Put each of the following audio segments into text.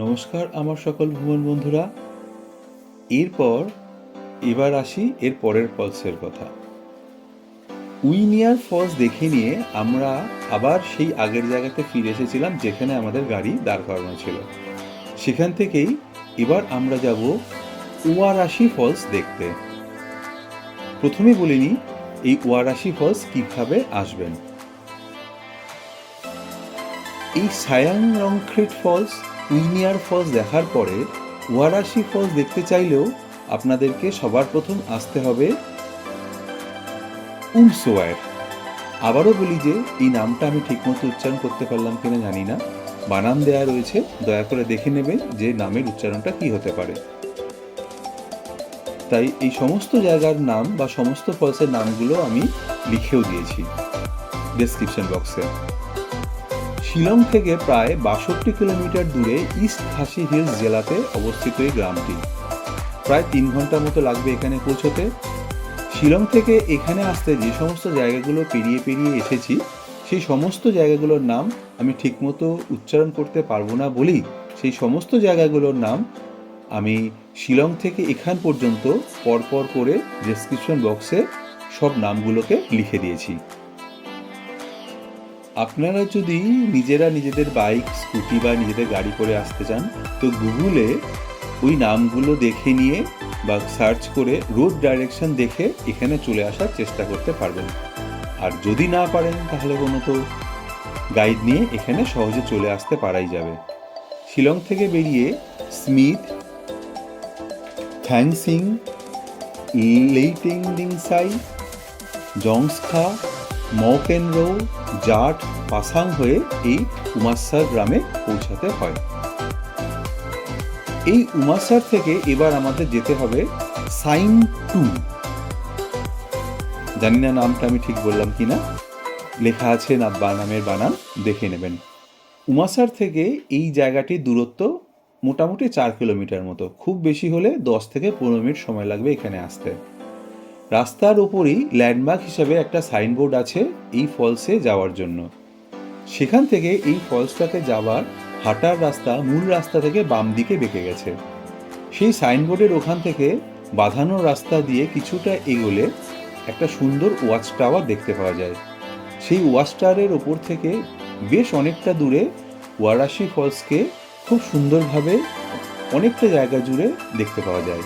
নমস্কার, আমার সকল ভ্রমণ বন্ধুরা। এরপর, এবার আসি এর পরের ফলসের কথা। উইনিয়ার ফলস দেখে নিয়ে আমরা আবার সেই আগের জায়গাতে ফিরে এসেছিলাম যেখানে আমাদের গাড়ি দাঁড় করানো ছিল। সেখান থেকেই এবার আমরা যাব ওয়ারাশি ফলস দেখতে। প্রথমে বলিনি এই ওয়ারাশি ফলস কীভাবে আসবেন? এই সায়াং রংখ্রেট ফলস উইনিয়ার ফলস দেখার পরে ওয়ারাশি ফলস দেখতে চাইলেও আপনাদেরকে সবার প্রথম আসতে হবে উমসোয়ার আবারও বলি যে, এই নামটা আমি ঠিকমতো উচ্চারণ করতে পারলাম কিনা জানি না। বানান দেয়া রয়েছে, দয়া করে দেখে নেবেন যে নামের উচ্চারণটা কি হতে পারে। তাই এই সমস্ত জায়গার নাম বা সমস্ত ফলসের নামগুলো আমি লিখেও দিয়েছি। ডেসক্রিপশন বক্সে শিলং থেকে প্রায় বাষট্টি কিলোমিটার দূরে ইস্ট খাসি হিলস জেলাতে অবস্থিত এই গ্রামটি। প্রায় তিন ঘণ্টার মতো লাগবে এখানে পৌঁছতে। শিলং থেকে এখানে আসতে যে সমস্ত জায়গাগুলো পেরিয়ে পেরিয়ে এসেছি, সেই সমস্ত জায়গাগুলোর নাম আমি ঠিকমতো উচ্চারণ করতে পারব না বলেই সেই সমস্ত জায়গাগুলোর নাম আমি শিলং থেকে এখান পর্যন্ত পরপর করে ডেসক্রিপশন বক্সে সব নামগুলোকে লিখে দিয়েছি। আপনারা যদি নিজেরা নিজেদের বাইক, স্কুটি বা নিজেদের গাড়ি করে আসতে চান, তো গুগলে ওই নামগুলো দেখে নিয়ে বা সার্চ করে রোড ডাইরেকশন দেখে এখানে চলে আসার চেষ্টা করতে পারবেন। আর যদি না পারেন, তাহলে কোনো তো গাইড নিয়ে এখানে সহজে চলে আসতে পারাই যাবে। শিলং থেকে বেরিয়ে স্মিথ, থ্যাংসিং, লেইটিংডিংসাই, জংসখা মৌকেন রো জাট, পাসাং হয়ে এই উমাসার গ্রামে পৌঁছাতে হয়। এই উমাসার থেকে এবার আমাদের যেতে হবে সাইন টু। জানি না নামটা আমি ঠিক বললাম কিনা। লেখা আছে না বানামের বানান, দেখে নেবেন। উমাসার থেকে এই জায়গাটির দূরত্ব মোটামুটি চার কিলোমিটার মতো। খুব বেশি হলে দশ থেকে পনেরো মিনিট সময় লাগবে এখানে আসতে। রাস্তার ওপরেই ল্যান্ডমার্ক হিসাবে একটা সাইনবোর্ড আছে এই ফলসে যাওয়ার জন্য। সেখান থেকে এই ফলসটাতে যাওয়ার হাঁটার রাস্তা মূল রাস্তা থেকে বাম দিকে বেঁকে গেছে। সেই সাইনবোর্ডের ওখান থেকে বাঁধানো রাস্তা দিয়ে কিছুটা এগোলে একটা সুন্দর ওয়াচ টাওয়ার দেখতে পাওয়া যায়। সেই ওয়াচ টাওয়ারের ওপর থেকে বেশ অনেকটা দূরে ওয়ারাশি ফলসকে খুব সুন্দরভাবে অনেকটা জায়গা জুড়ে দেখতে পাওয়া যায়।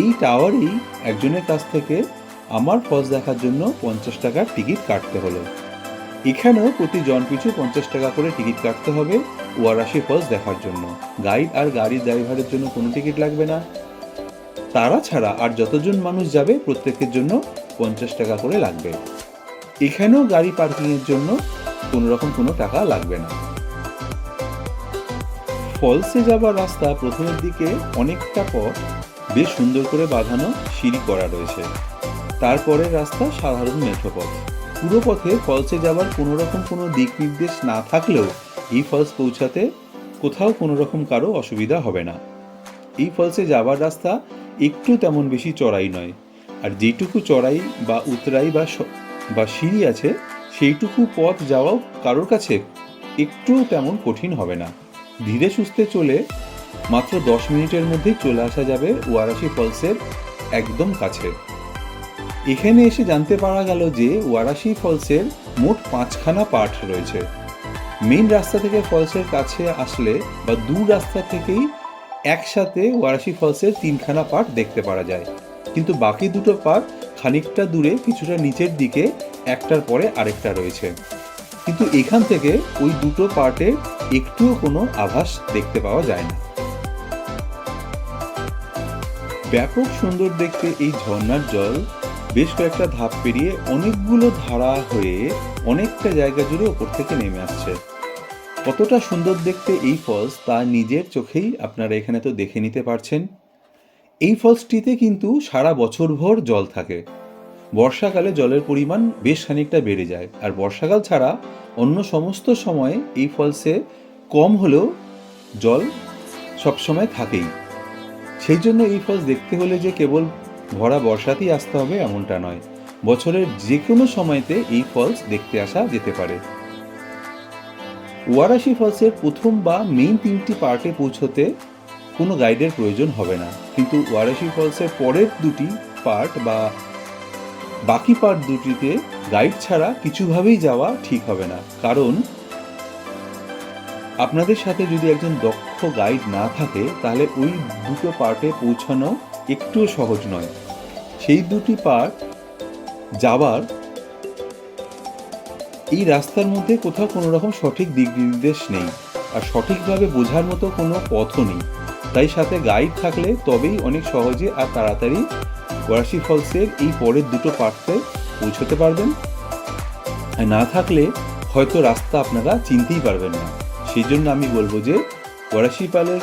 এই টাওয়ারেই একজনের কাছ থেকে আমার ফলস দেখার জন্য পঞ্চাশ টাকার টিকিট কাটতে হলো। এখানেও প্রতি জন পিছু পঞ্চাশ টাকা করে টিকিট কাটতে হবে ওয়ারাশি ফলস দেখার জন্য। গাইড আর গাড়ির ড্রাইভারের জন্য কোনো টিকিট লাগবে না। তারা ছাড়া আর যতজন মানুষ যাবে প্রত্যেকের জন্য পঞ্চাশ টাকা করে লাগবে। এখানেও গাড়ি পার্কিংয়ের জন্য কোনো রকম কোনো টাকা লাগবে না। ফলসে যাবার রাস্তা প্রথমের দিকে অনেকটা পথ বেশ সুন্দর করে বাঁধানো সিঁড়ি করা রয়েছে। তারপরের রাস্তা সাধারণ মেঠো পথ পুরো পথে ফলসে যাওয়ার কোনো রকম কোনো দিক নির্দেশ না থাকলেও এই ফলস পৌঁছাতে কোথাও কোনো রকম কারও অসুবিধা হবে না। এই ফলসে যাওয়ার রাস্তা একটু তেমন বেশি চড়াই নয়। আর যেটুকু চড়াই বা উতরাই বা বা সিঁড়ি আছে, সেইটুকু পথ যাওয়াও কারোর কাছে একটু তেমন কঠিন হবে না। ধীরে সুস্থে চলে মাত্র দশ মিনিটের মধ্যেই চলে আসা যাবে ওয়ারাশি ফলসের একদম কাছে। এখানে এসে জানতে পারা গেল যে ওয়ারাশি ফলসের মোট পাঁচখানা পার্ট রয়েছে। মেইন রাস্তা থেকে ফলসের কাছে আসলে বা দূর রাস্তা থেকেই একসাথে ওয়ারাশি ফলসের তিনখানা পার্ট দেখতে পারা যায়। কিন্তু বাকি দুটো পার্ট খানিকটা দূরে, কিছুটা নিচের দিকে, একটার পরে আরেকটা রয়েছে। কিন্তু এখান থেকে ওই দুটো পার্টের একটুও কোনো আভাস দেখতে পাওয়া যায় না। ব্যাপক সুন্দর দেখতে এই ঝর্ণার জল। বেশ কয়েকটা ধাপ পেরিয়ে অনেকগুলো ধারা হয়ে অনেকটা জায়গা জুড়ে ওপর থেকে নেমে আসছে। কতটা সুন্দর দেখতে এই ফলস তা নিজের চোখেই আপনারা এখানে তো দেখে নিতে পারছেন। এই ফলসটিতে কিন্তু সারা বছরভর জল থাকে। বর্ষাকালে জলের পরিমাণ বেশ খানিকটা বেড়ে যায়। আর বর্ষাকাল ছাড়া অন্য সমস্ত সময়ে এই ফলসে কম হলেও জল সবসময় থাকেই। সেই জন্য এই ফলস দেখতে হলে যে কেবল ভরা বর্ষাতেই আসতে হবে এমনটা নয়। বছরের যে কোনো সময়তে এই ফলস দেখতে আসা যেতে পারে। ওয়ারাশি ফলসের প্রথম বা মেইন তিনটি পার্টে পৌঁছতে কোনো গাইডের প্রয়োজন হবে না। কিন্তু ওয়ারাশি ফলসের পরের দুটি পার্ট বা বাকি পার্ট দুটিতে গাইড ছাড়া কিছুভাবেই যাওয়া ঠিক হবে না। কারণ আপনাদের সাথে যদি একজন দক্ষ গাইড না থাকে, তাহলে ওই দুটো পার্টে পৌঁছানো একটুও সহজ নয়। সেই দুটি পার্ট যাবার এই রাস্তার মধ্যে কোথাও কোনো রকম সঠিক দিক নির্দেশ নেই আর সঠিকভাবে বোঝার মতো কোনো পথও নেই। তাই সাথে গাইড থাকলে তবেই অনেক সহজে আর তাড়াতাড়ি ওয়ারাশি ফলসের এই পরের দুটো পার্টে পৌঁছতে পারবেন। আর না থাকলে হয়তো রাস্তা আপনারা চিনতেই পারবেন না। সেই জন্য আমি বলব যে ওয়ারাশি পালের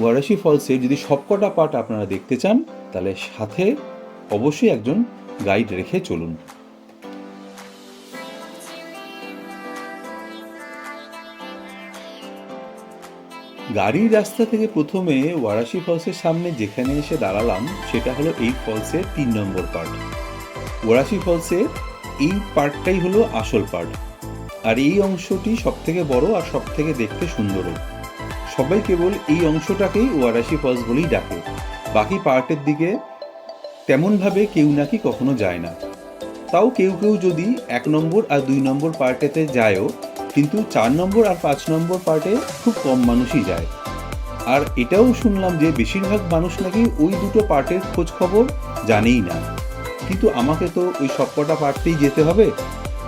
ওয়ারাশি ফলসের যদি সবকটা পার্ট আপনারা দেখতে চান, তাহলে সাথে অবশ্যই একজন গাইড রেখে চলুন। গাড়ির রাস্তা থেকে প্রথমে ওয়ারাশি ফলসের সামনে যেখানে এসে দাঁড়ালাম, সেটা হলো এই ফলসের তিন নম্বর পার্ট ওয়ারাশি ফলসের এই পার্টটাই হলো আসল পার্ট আর এই অংশটি সব থেকে বড় আর সবথেকে দেখতে সুন্দরও। সবাই কেবল এই অংশটাকেই ওয়ারাশি ফলস বলেই ডাকে। বাকি পার্টের দিকে তেমনভাবে কেউ নাকি কখনো যায় না। তাও কেউ কেউ যদি এক নম্বর আর দুই নম্বর পার্টেতে যায়ও, কিন্তু চার নম্বর আর পাঁচ নম্বর পার্টে খুব কম মানুষই যায়। আর এটাও শুনলাম যে বেশিরভাগ মানুষ নাকি ওই দুটো পার্টের খোঁজ খবর জানেই না। কিন্তু আমাকে তো ওই সবকটা পার্টেই যেতে হবে?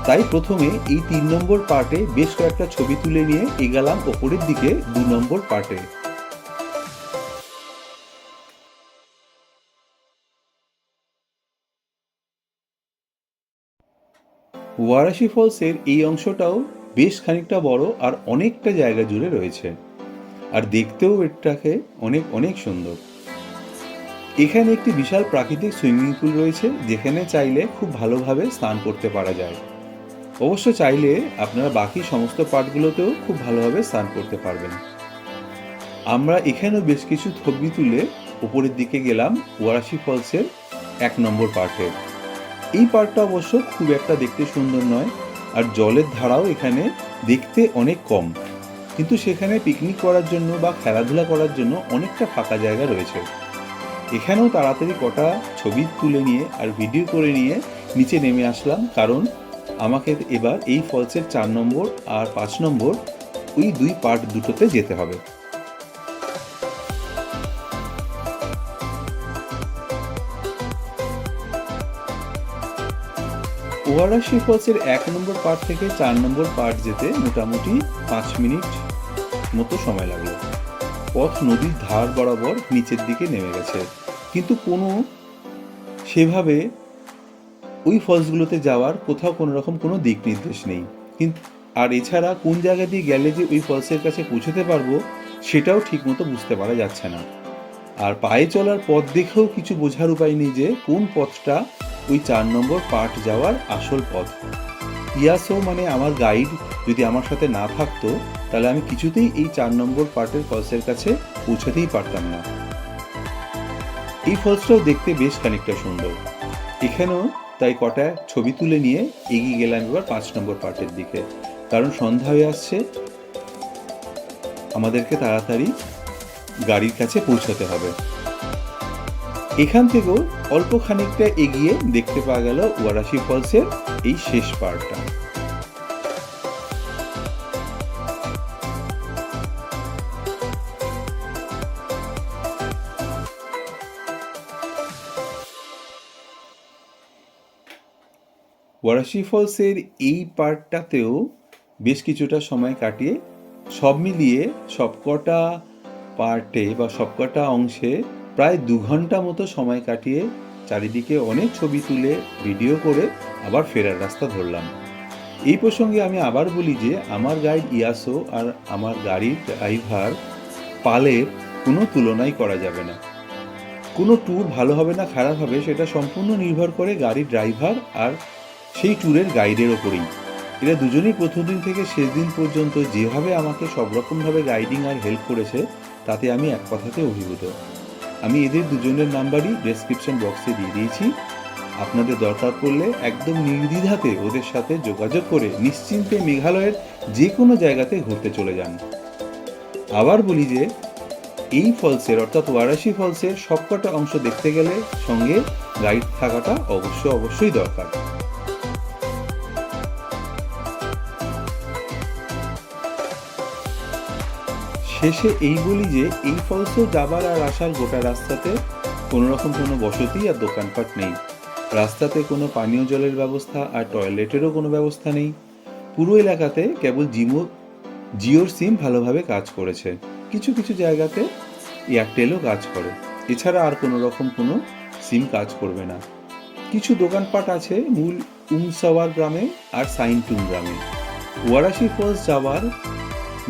তাই প্রথমে এই তিন নম্বর পার্টে বেশ কয়েকটা ছবি তুলে নিয়ে এগালাম ওপরের দিকে দু নম্বর পার্টে। ওয়ারাশি ফলসের এই অংশটাও বেশ খানিকটা বড় আর অনেকটা জায়গা জুড়ে রয়েছে। আর দেখতেও এটাকে অনেক অনেক সুন্দর। এখানে একটি বিশাল প্রাকৃতিক সুইমিং পুল রয়েছে, যেখানে চাইলে খুব ভালোভাবে স্নান করতে পারা যায়। অবশ্য চাইলে আপনারা বাকি সমস্ত পার্টগুলোতেও খুব ভালোভাবে স্নান করতে পারবেন। আমরা এখানেও বেশ কিছু ছবি তুলে উপরের দিকে গেলাম ওয়ারাশি ফলসের এক নম্বর পার্টে এই পার্কটা অবশ্য খুব একটা দেখতে সুন্দর নয় আর জলের ধারাও এখানে দেখতে অনেক কম। কিন্তু সেখানে পিকনিক করার জন্য বা খেলাধুলা করার জন্য অনেকটা ফাঁকা জায়গা রয়েছে। এখানেও তাড়াতাড়ি কটা ছবি তুলে নিয়ে আর ভিডিও করে নিয়ে নিচে নেমে আসলাম কারণ আমাকে এবার এই ফলসের চার নম্বর আর পাঁচ নম্বর ওই দুই পার্ট দুটোতে যেতে হবে। ওয়ারাশি ফলসের এক নম্বর পার্ট থেকে চার নম্বর পার্ট যেতে মোটামুটি পাঁচ মিনিট মতো সময় লাগল। পথ নদীর ধার বরাবর নিচের দিকে নেমে গেছে। কিন্তু কোনো সেভাবে ওই ফলসগুলোতে যাওয়ার কোথাও কোনো রকম কোনো দিক নির্দেশ নেই। কিন্তু, আর এছাড়া কোন জায়গা দিয়ে গেলে যে ওই ফলসের কাছে পৌঁছতে পারব, সেটাও ঠিকমতো বুঝতে পারা যাচ্ছে না। আর পায়ে চলার পথ দেখেও কিছু বোঝার উপায় নেই যে কোন পথটা ওই চার নম্বর পার্ট যাওয়ার আসল পথ। ইয়াসো মানে আমার গাইড যদি আমার সাথে না থাকতো, তাহলে আমি কিছুতেই এই চার নম্বর পার্টের ফলসের কাছে পৌঁছাতেই পারতাম না। এই ফলসটাও দেখতে বেশ খানিকটা সুন্দর। এখানেও তাই কটা ছবি তুলে নিয়ে এগিয়ে গেলাম এবার পাঁচ নম্বর পার্টের দিকে। কারণ সন্ধ্যা হয়ে আসছে। আমাদেরকে তাড়াতাড়ি গাড়ির কাছে পৌঁছাতে হবে। এখান থেকেও অল্প খানিকটা এগিয়ে দেখতে পাওয়া গেল ওয়ারাশি ফলসের এই শেষ পার্টটা। ওয়ারাশি ফলসের এই পার্টটাতেও বেশ কিছুটা সময় কাটিয়ে সব মিলিয়ে সবকটা পার্টে বা সবকটা অংশে প্রায় দু ঘণ্টা মতো সময় কাটিয়ে চারিদিকে অনেক ছবি তুলে, ভিডিও করে আবার ফেরার রাস্তা ধরলাম। এই প্রসঙ্গে আমি আবার বলি যে, আমার গাইড ইয়াসো আর আমার গাড়ির ড্রাইভার পালের কোনো তুলনাই করা যাবে না। কোনো ট্যুর ভালো হবে না, খারাপ হবে, সেটা সম্পূর্ণ নির্ভর করে গাড়ির ড্রাইভার আর সেই ট্যুরের গাইডের ওপরেই। এরা দুজনেই প্রথম দিন থেকে শেষ দিন পর্যন্ত যেভাবে আমাকে সব রকমভাবে গাইডিং আর হেল্প করেছে, তাতে আমি এক কথাতে অভিভূত। আমি এদের দুজনের নাম্বারই ডেসক্রিপশন বক্সে দিয়ে দিয়েছি। আপনাদের দরকার পড়লে একদম নির্দ্বিধাতে ওদের সাথে যোগাযোগ করে নিশ্চিন্তে মেঘালয়ের যে কোনো জায়গাতে ঘুরতে চলে যান। আবার বলি যে, এই ফলসের অর্থাৎ ওয়ারাশি ফলসের সবকটা অংশ দেখতে গেলে সঙ্গে গাইড থাকাটা অবশ্য অবশ্যই দরকার। শেষে এই বলি যে, এই ফলসে যাবার আর আসার গোটা রাস্তাতে কোনো রকম কোনো বসতি আর দোকানপাট নেই। রাস্তাতে কোনো পানীয় জলের ব্যবস্থা আর টয়লেটেরও কোনো ব্যবস্থা নেই। পুরো এলাকাতে কেবল জিমো, জিওর সিম ভালোভাবে কাজ করেছে। কিছু কিছু জায়গাতে এয়ারটেলও কাজ করে। এছাড়া আর কোনো রকম কোনো সিম কাজ করবে না। কিছু দোকানপাট আছে মূল উমসাওয়ার গ্রামে আর সাইনটুং গ্রামে। ওয়ারাশি ফলস যাওয়ার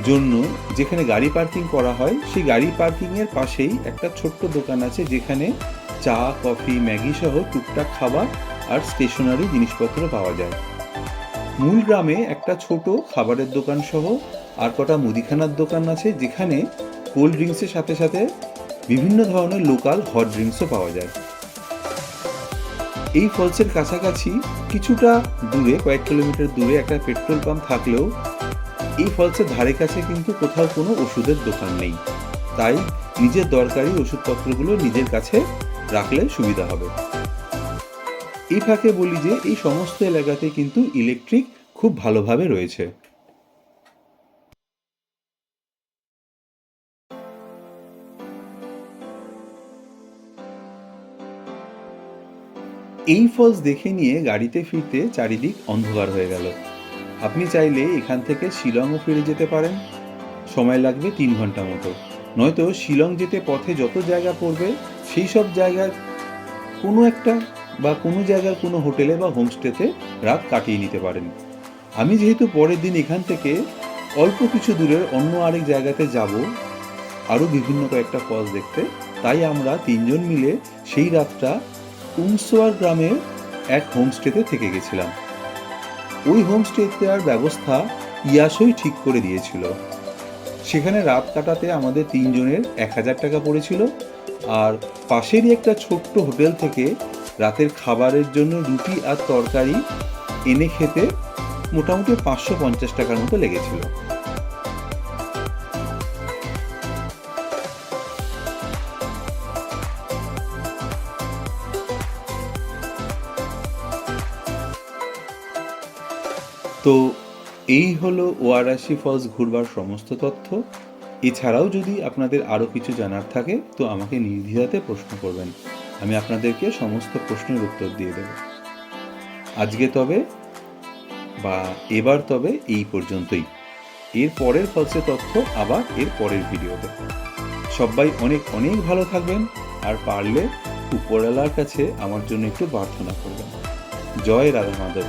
জন্য যেখানে গাড়ি পার্কিং করা হয়, সেই গাড়ি পার্কিংয়ের পাশেই একটা ছোট্ট দোকান আছে যেখানে চা, কফি, ম্যাগি সহ টুকটাক খাবার আর স্টেশনারি জিনিসপত্র পাওয়া যায়। মূল গ্রামে একটা ছোট খাবারের দোকান সহ আর কটা মুদিখানার দোকান আছে যেখানে কোল্ড ড্রিঙ্কসের সাথে সাথে বিভিন্ন ধরনের লোকাল হট ড্রিঙ্কসও পাওয়া যায়। এই ফলসের কাছাকাছি কিছুটা দূরে, কয়েক কিলোমিটার দূরে একটা পেট্রোল পাম্প থাকলেও এই ফলসের ধারে কাছে কিন্তু কোথাও কোনো ওষুধের দোকান নেই। তাই নিজের দরকারি ওষুধপত্রগুলো নিজের কাছে রাখলে সুবিধা হবে। এই ফাঁকে বলি যে, এই সমস্ত এলাকাতে কিন্তু ইলেকট্রিক খুব ভালোভাবে রয়েছে। এই ফলস দেখে নিয়ে গাড়িতে ফিরতে চারিদিক অন্ধকার হয়ে গেল। আপনি চাইলে এখান থেকে শিলংও ফিরে যেতে পারেন। সময় লাগবে তিন ঘণ্টা মতো। নয়তো শিলং যেতে পথে যত জায়গা পড়বে, সেই সব জায়গার কোনো একটা বা কোনো জায়গার কোনো হোটেলে বা হোমস্টেতে রাত কাটিয়ে নিতে পারেন। আমি যেহেতু পরের দিন এখান থেকে অল্প কিছু দূরের অন্য আরেক জায়গাতে যাব, আরও বিভিন্ন কয়েকটা ফলস দেখতে, তাই আমরা তিনজন মিলে সেই রাতটা উমসোয়ার গ্রামের এক হোমস্টেতে থেকে গেছিলাম। ওই হোমস্টে দেওয়ার ব্যবস্থা ইয়াসই ঠিক করে দিয়েছিল। সেখানে রাত কাটাতে আমাদের তিনজনের এক হাজার টাকা পড়েছিল আর পাশেরই একটা ছোট্ট হোটেল থেকে রাতের খাবারের জন্য রুটি আর তরকারি এনে খেতে মোটামুটি পাঁচশো পঞ্চাশ টাকার মতো লেগেছিল। তো এই হলো ওয়ারাশি ফলস ঘুরবার সমস্ত তথ্য। এছাড়াও যদি আপনাদের আরও কিছু জানার থাকে, তো আমাকে নির্দ্বিধাতে প্রশ্ন করবেন। আমি আপনাদেরকে সমস্ত প্রশ্নের উত্তর দিয়ে দেব। আজকে তবে বা এবার তবে এই পর্যন্তই। এর পরের ফলসে তথ্য আবার এর পরের ভিডিওতে। সবাই অনেক অনেক ভালো থাকবেন, আর পারলে উপরওয়ালার কাছে আমার জন্য একটু প্রার্থনা করবেন। জয় রাধা মাধব